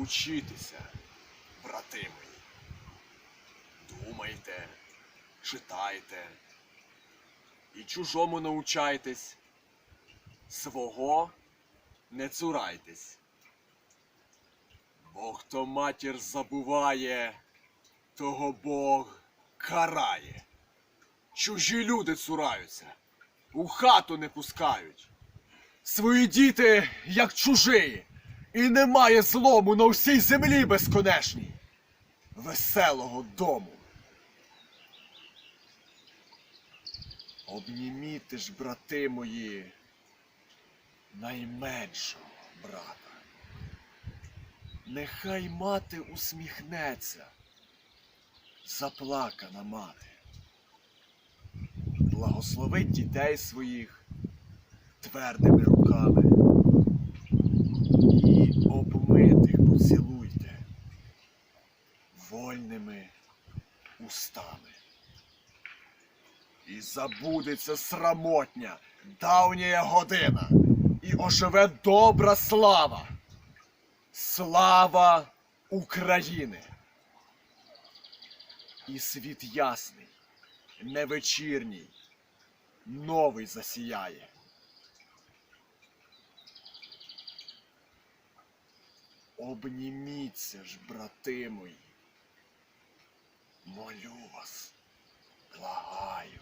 учитися, брати мої. Думайте, читайте і чужому научайтесь, свого не цурайтесь. Бо хто матір забуває, того Бог карає. Чужі люди цураються, у хату не пускають. Свої діти, як чужі, і немає злому на всій землі безконечній, веселого дому. Обніміте ж, брати мої, найменшого брата. Нехай мати усміхнеться, заплакана мати. Благословить дітей своїх твердими руками вольними устами. І забудеться срамотня, давня година, і оживе добра слава. Слава України! І світ ясний, невечірній, новий засіяє. Обніміться ж, брати мої. Молю вас, благаю.